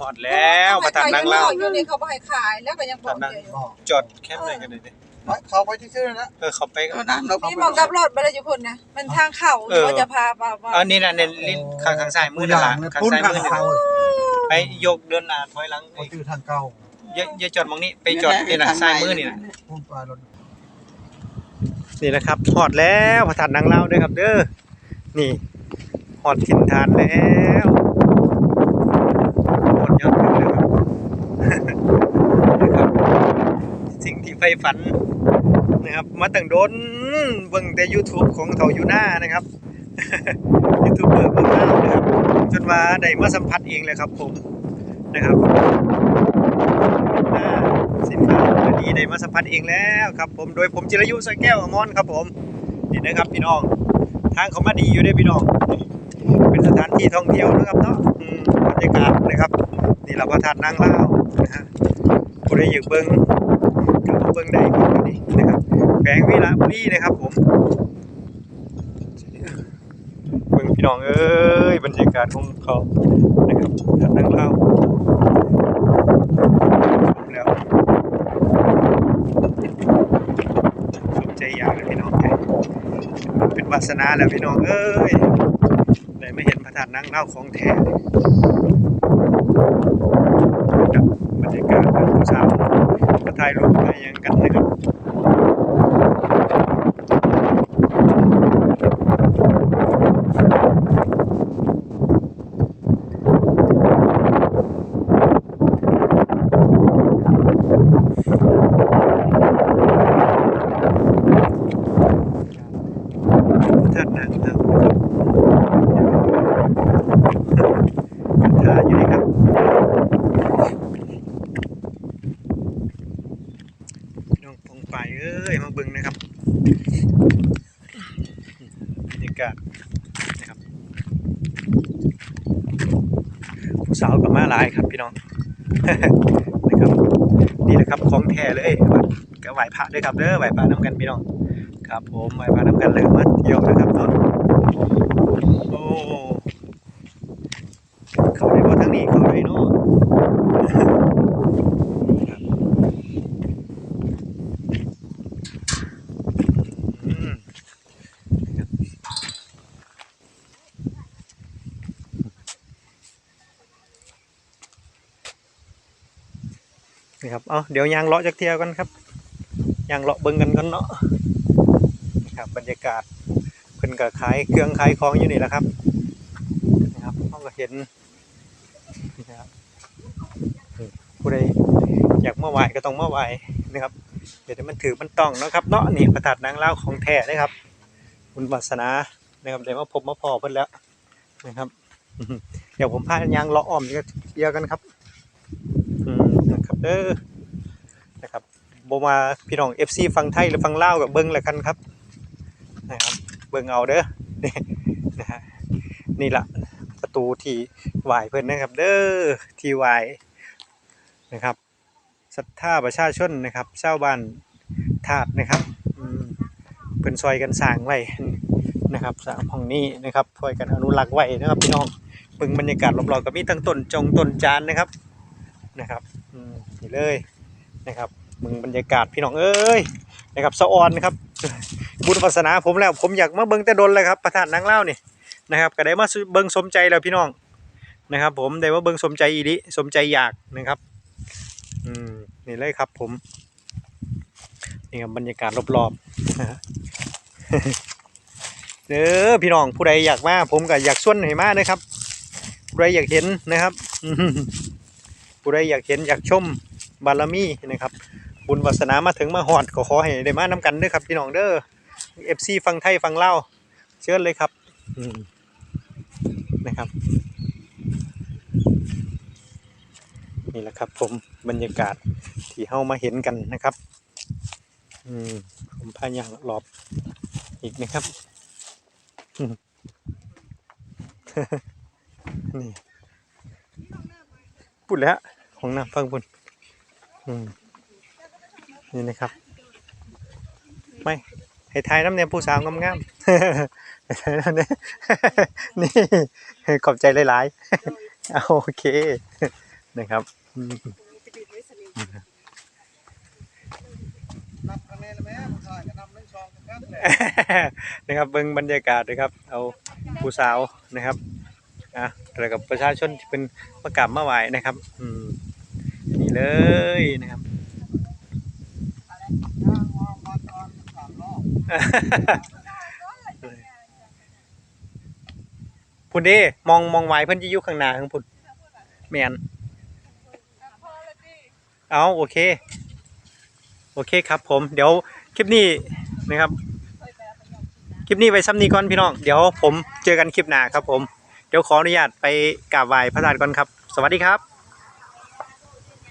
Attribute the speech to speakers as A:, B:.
A: หอดแล้วประธานนั่งเล่า
B: อยู่นี่เขาบ่ให้ขายแล้วก็ยังบอกเลย
C: บอก
A: จอดแคบเลยกันเลยดิ
C: เขาไปที่ชื่อนะ
A: เออเขาไปก็
C: ก็นั่นเรา
B: นี่มองกับรถบ่ได้อยู่พุ่นนะมันทางเข้า
A: เออ
B: เขาจะพาไปว่า
A: อันนี้น่ะในลิ้นข้างข้างซ้ายมือนั่นล่ะข้าง
C: พุ่น
A: ซ้าย
C: ทาง
A: มือนี่
C: เขา
A: ล่ะไปยกเดินหน้าถอยหลัง
C: เขาชื่อทางเก่า
A: อย่าอย่าจอดมองนี้ไปจอดนี่น่ะซ้ายมือนี่น่ะ
C: พุ่นปลายรถ
A: นี่นะครับหอดแล้วประธานนั่งเล่าด้วยครับ เด้อนี่หอดถิ่นฐานแล้วหอด ยอดถึงแล้วครับนะครับ สิ่งที่ใฝ่ฝันนะครับ มาตั้งโดนเบิ่งแต่ YouTube ของเถาอยู่หน้านะครับยูทูบเบอร์เบิ่งแล้วนะครับ จนว่าได้มาสัมผัสเองเลยครับผมนะครับสินค้าดีได้มาสัมผัสเองแล้วครับ ผมโดยผมจิรยุสอยแก้วอมรครับผมนี่นะครับพี่น้อง ทางเขามาดีอยู่ด้อพี่น้อง เป็นสถานที่ท่องเที่ยวนะครับเนาะ รรยากาศนะครับนี่เราพระธาตุนางเล่านะฮะผู้ใดอยากเบิ่งก็มาเบิ่งได้ครับนี่นะครับแขวงวิระบุรีนะครับผมเบิ่งพี่น้องเอ้ยบรรยากาศของเขานะครับทางนั่งเล่าแล้วสนใจอยากเลยพี่น้องเป็นวาสนาแล้วพี่น้องเอ้ยได้ไม่เห็นพระธาตุนั่งเล่าของแท้กั บบรรยากาศของผู้สาวมาถ่ายรูปอะไรยังกันนะครับ เทิดหนังเทิดท่าอยู่นี่ครับพี่น้องปองไปเอ้ย มาเบิ่งนะครับบรรยากาศนะครับ ผู้สาวกับมาหลายครับพี่น้องนะครับนี่นะครับของแท้เลยวัดก็ไหวพระด้วยครับเด้อไหวพระน้ำกันพี่น้องครับผมไหวพระน้ำกันเลยมาเที่ยวนะครับตอนโอ้เขาได้ว่าทางนี้เขาได้เนาะครับอืม นี่ครับ เอาเดี๋ยวยางเลาะจากเทียวกันครับ ยางเลาะเบิ่งกันกันเนาะนะครับบรรยากาศเพิ่นก็ขายเครื่องขายของอยู่นี่แหละครับนะครับเราก็เห็นนะครับผู้ใดอยากมาไหว้ก็ต้องมาไหว้นะครับ เดี๋ยวมันถือมันต้องนะครับเนาะนี่ประทัดนางเล่าของแท้นะครับบุญวาสนานะครับเดี๋ยวมาพบมาพอเพิ่นแล้วนะครับ เดี๋ยวผมพายางเลาะอ้อมเดียวกันครับ นะครับเด้อนะครับบมาพี่น้อง FC ฟังไทยหรือฟังลาวกับเบิ้งแหละกันครับนะครับเบิ้งเอาเด้อนี่นะฮะนี่ละประตูที่ไหวเพิ่อนนะครับ เด้อที่ไหวนะครับศรัทธาประชาชนนะครับชาวบ้านธาตุนะครับเพิ่นซอยกันสร้างไว้นะครับสางห้องนี้นะครับช่วยกันอนุรักษ์ไว้นะครับพี่น้องเบิ่งบรรยากาศรอบๆก็มีทั้งต้นจงต้นจานนะครับนะครับ เลยนะครับมึงบรรยากาศพี่น้องเอ้ยนะครับสะออนนะครับบุญวาสนาผมแล้วผมอยากมาเบิ่งแต่ดนเลยครับประธานนางเล่านี่นะครับก็ได้มาเบิ่งสมใจแล้วพี่น้องนะครับ ผมได้มาเบิ่งสมใจอีดิสมใจอยากนะครับอืมนี่เลยครับผมนี่ครับบรรยากาศรอบๆเด้อพี่น้องผู้ใดอยากมาผมก็อยากส่วนให้มาเด้อครับผู้ใดอยากเห็นนะครับผู้ใดอยากเห็นอยากชม บารมีนะครับบุญวาสนามาถึงมาหอดก็ขอให้ได้มานํกันเด้อครับพี่น้องเด้อ FC ฟังไทยฟังเล่าเชิญเลยครับนะครับ นี่แหละครับ ผมบรรยากาศที่เฮามาเห็นกันนะครับ อืมผมพายางรอบอีกนะครับนี่พูดแล้วของน้ำฟังบุญอืม นี่นะครับไม่ให้ทายน้ำเนี่ยผู้สาวงามๆให้ทายน้ำเนี่ยนี่ขอบใจหลายๆโอเคนะครับ
C: นะ
A: ครับเบิ่งบรรยากาศนะครับ เอาผู้สาวนะครับอะแล้วกับประชาชนที่เป็นมากราบมาไหว้นะครับ อืม เลยนะครับ
C: ย่าฮ่ามาตอนสามรอบ
A: พุ่นเด้มองมองไว้เพิ่นจะอยู่ข้างหน้าข้างพุ่นแมนเอาโอเค โอเคครับผม เดี๋ยวคลิปนี้นะครับ คลิปนี้ไว้ซ้ำนี้ก่อนพี่น้องเดี๋ยวผมเจอกันคลิปหน้าครับผม เดี๋ยวขออนุญาตไปกราบไหว้พระธาตุก่อนครับ สวัสดีครับ